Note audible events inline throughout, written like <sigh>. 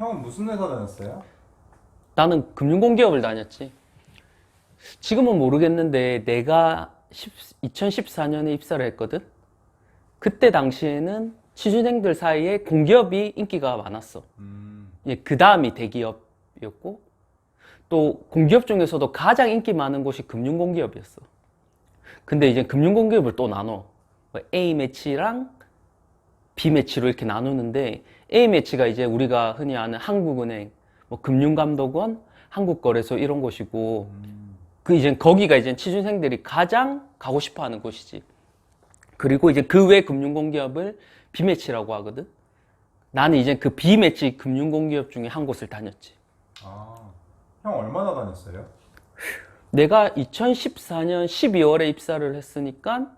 형은 무슨 회사 다녔어요? 나는 금융공기업을 다녔지. 지금은 모르겠는데 내가 2014년에 입사를 했거든. 그때 당시에는 취준생들 사이에 공기업이 인기가 많았어. 음, 예, 그 다음이 대기업이었고 또 공기업 중에서도 가장 인기 많은 곳이 금융공기업이었어. 근데 이제 금융공기업을 또 나눠. 뭐 A 매치랑 B 매치로 이렇게 나누는데 A 매치가 이제 우리가 흔히 아는 한국은행, 뭐 금융감독원, 한국거래소 이런 곳이고 음, 그 이제 거기가 이제 취준생들이 가장 가고 싶어 하는 곳이지. 그리고 이제 그 외 금융공기업을 B 매치라고 하거든. 나는 이제 그 B 매치 금융공기업 중에 한 곳을 다녔지. 아, 형 얼마나 다녔어요? 내가 2014년 12월에 입사를 했으니까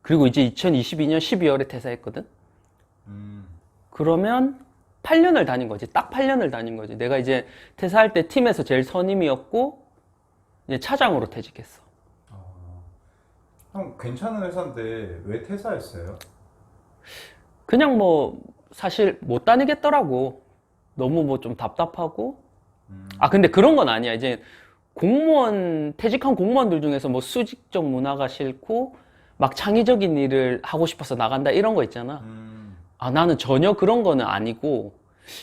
그리고 이제 2022년 12월에 퇴사했거든. 음, 그러면 8년을 다닌 거지. 딱 8년을 다닌 거지. 내가 이제 퇴사할 때 팀에서 제일 선임이었고 이제 차장으로 퇴직했어. 형 괜찮은 회사인데 왜 퇴사했어요? 그냥 뭐 사실 못 다니겠더라고. 너무 뭐 좀 답답하고. 음, 아 근데 그런 건 아니야. 이제 공무원 퇴직한 공무원들 중에서 뭐 수직적 문화가 싫고 막 창의적인 일을 하고 싶어서 나간다 이런 거 있잖아. 음, 아 나는 전혀 그런 거는 아니고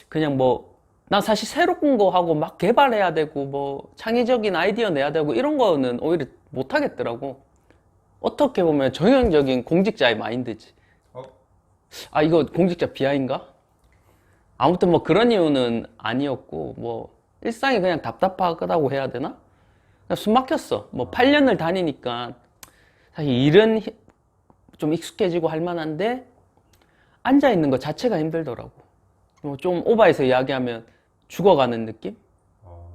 그냥 뭐난 사실 새로운 거 하고 막 개발해야 되고 뭐 창의적인 아이디어 내야 되고 이런 거는 오히려 못 하겠더라고. 어떻게 보면 정형적인 공직자의 마인드지. 어? 아 이거 공직자 비하인가? 아무튼 뭐 그런 이유는 아니었고 뭐 일상이 그냥 답답하다고 해야 되나? 그냥 숨 막혔어. 뭐 8년을 다니니까 사실 일은 히- 좀 익숙해지고 할 만한데 앉아 있는 것 자체가 힘들더라고. 뭐좀 오바해서 이야기하면 죽어가는 느낌? 어,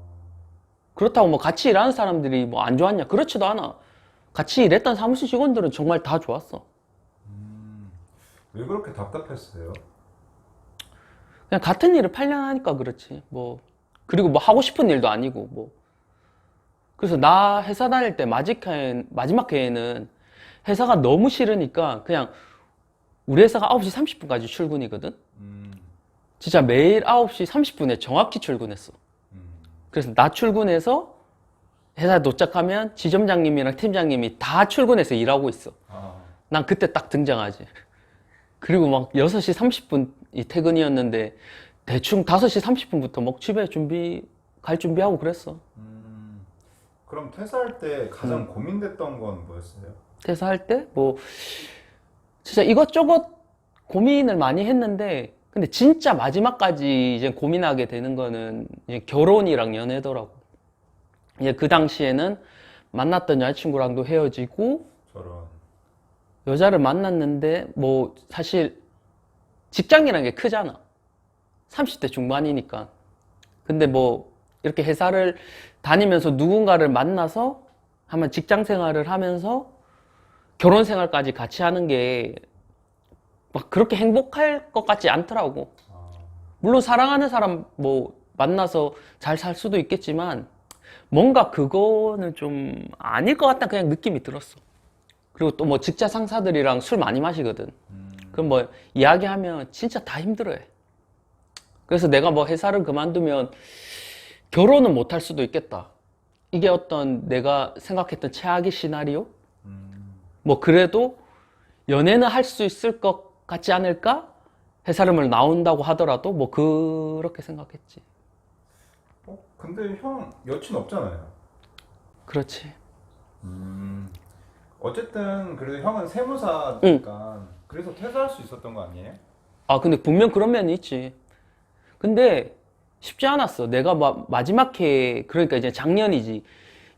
그렇다고 뭐 같이 일하는 사람들이 뭐 안 좋았냐? 그렇지도 않아. 같이 일했던 사무실 직원들은 정말 다 좋았어. 음, 왜 그렇게 답답했어요? 그냥 같은 일을 8년 하니까 그렇지. 뭐 그리고 뭐 하고 싶은 일도 아니고 뭐. 그래서 나 회사 다닐 때 마지막 해에는 회사가 너무 싫으니까 그냥 우리 회사가 9시 30분까지 출근이거든. 음, 진짜 매일 9시 30분에 정확히 출근했어. 음, 그래서 나 출근해서 회사 도착하면 지점장님이랑 팀장님이 다 출근해서 일하고 있어. 아, 난 그때 딱 등장하지. 그리고 막 6시 30분이 퇴근이었는데 대충 5시 30분부터 막 집에 준비, 갈 준비하고 그랬어. 음, 그럼 퇴사할 때 가장 고민됐던 건 뭐였어요? 퇴사할 때 뭐 진짜 이것저것 고민을 많이 했는데 근데 진짜 마지막까지 이제 고민하게 되는 거는 이제 결혼이랑 연애더라고. 이제 그 당시에는 만났던 여자친구랑도 헤어지고 저런, 여자를 만났는데 뭐 사실 직장이라는 게 크잖아. 30대 중반이니까. 근데 뭐 이렇게 회사를 다니면서 누군가를 만나서 한번 직장 생활을 하면서 결혼 생활까지 같이 하는 게 막 그렇게 행복할 것 같지 않더라고. 아, 물론 사랑하는 사람 뭐 만나서 잘 살 수도 있겠지만 뭔가 그거는 좀 아닐 것 같다는 그냥 느낌이 들었어. 그리고 또 뭐 직장 상사들이랑 술 많이 마시거든. 음, 그럼 뭐 이야기하면 진짜 다 힘들어해. 그래서 내가 뭐 회사를 그만두면 결혼은 못 할 수도 있겠다. 이게 어떤 내가 생각했던 최악의 시나리오? 음, 뭐 그래도 연애는 할 수 있을 것 같지 않을까? 회사를 나온다고 하더라도 뭐 그렇게 생각했지. 어, 근데 형 여친 없잖아요. 그렇지. 음, 어쨌든 그래도 형은 세무사니까 그래서 퇴사할 수 있었던 거 아니에요? 아, 근데 분명 그런 면이 있지. 근데 쉽지 않았어. 내가 마, 마지막 해, 그러니까 이제 작년이지.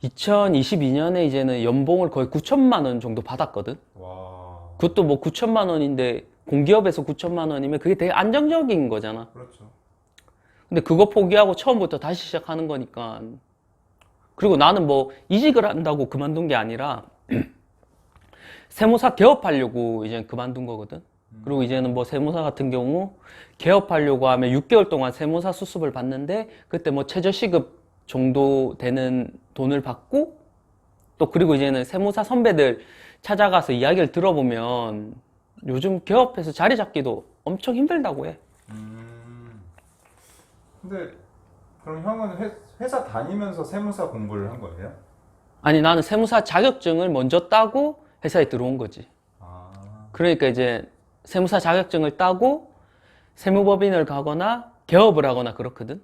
2022년에 이제는 연봉을 거의 9천만 원 정도 받았거든. 와, 그것도 뭐 9천만 원인데 공기업에서 9천만 원이면 그게 되게 안정적인 거잖아. 그렇죠. 근데 그거 포기하고 처음부터 다시 시작하는 거니까. 그리고 나는 뭐 이직을 한다고 그만둔 게 아니라 <clears throat> 세무사 개업하려고 이제 그만둔 거거든. 그리고 이제는 뭐 세무사 같은 경우 개업하려고 하면 6개월 동안 세무사 수습을 받는데 그때 뭐 최저시급 정도 되는 돈을 받고 또 그리고 이제는 세무사 선배들 찾아가서 이야기를 들어보면 요즘 개업해서 자리 잡기도 엄청 힘들다고 해. 음, 근데 그럼 형은 회, 회사 다니면서 세무사 공부를 한 거예요? 아니 나는 세무사 자격증을 먼저 따고 회사에 들어온 거지. 아, 그러니까 이제 세무사 자격증을 따고 세무법인을 가거나 개업을 하거나 그렇거든.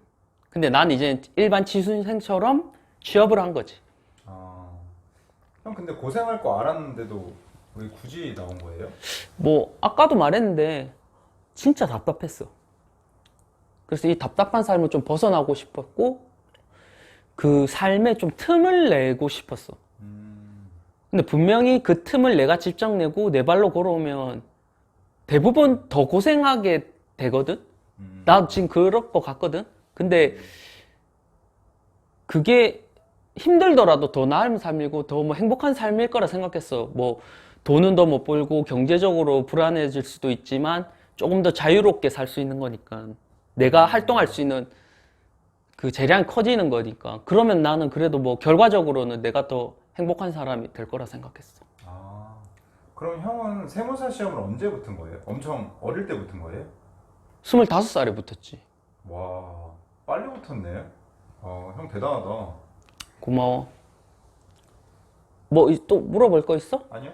근데 난 이제 일반 취준생처럼 취업을 한 거지. 아. 형 근데 고생할 거 알았는데도 왜 굳이 나온 거예요? 뭐 아까도 말했는데 진짜 답답했어. 그래서 이 답답한 삶을 좀 벗어나고 싶었고 그 삶에 좀 틈을 내고 싶었어. 음, 근데 분명히 그 틈을 내가 직접 내고 내 발로 걸어오면 대부분 더 고생하게 되거든? 음. 나 지금 그럴 것 같거든? 근데 그게 힘들더라도 더 나은 삶이고 더 뭐 행복한 삶일 거라 생각했어. 뭐 돈은 더 못 벌고 경제적으로 불안해질 수도 있지만 조금 더 자유롭게 살 수 있는 거니까 내가 활동할 수 있는 그 재량이 커지는 거니까 그러면 나는 그래도 뭐 결과적으로는 내가 더 행복한 사람이 될 거라 생각했어. 아, 그럼 형은 세무사 시험을 언제 붙은 거예요? 엄청 어릴 때 붙은 거예요? 25살에 붙었지. 와, 빨리 붙었네. 어, 형 대단하다. 고마워. 뭐 또 물어볼 거 있어? 아니요?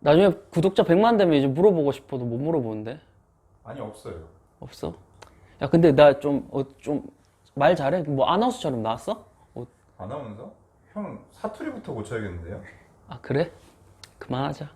나중에 구독자 100만 되면 이제 물어보고 싶어도 못 물어보는데. 아니 없어요. 없어? 야, 근데 나 좀, 어, 좀, 말 잘해? 뭐, 아나운서처럼 나왔어? 어, 아나운서? 형 사투리부터 고쳐야겠는데요? 아, 그래? 그만하자.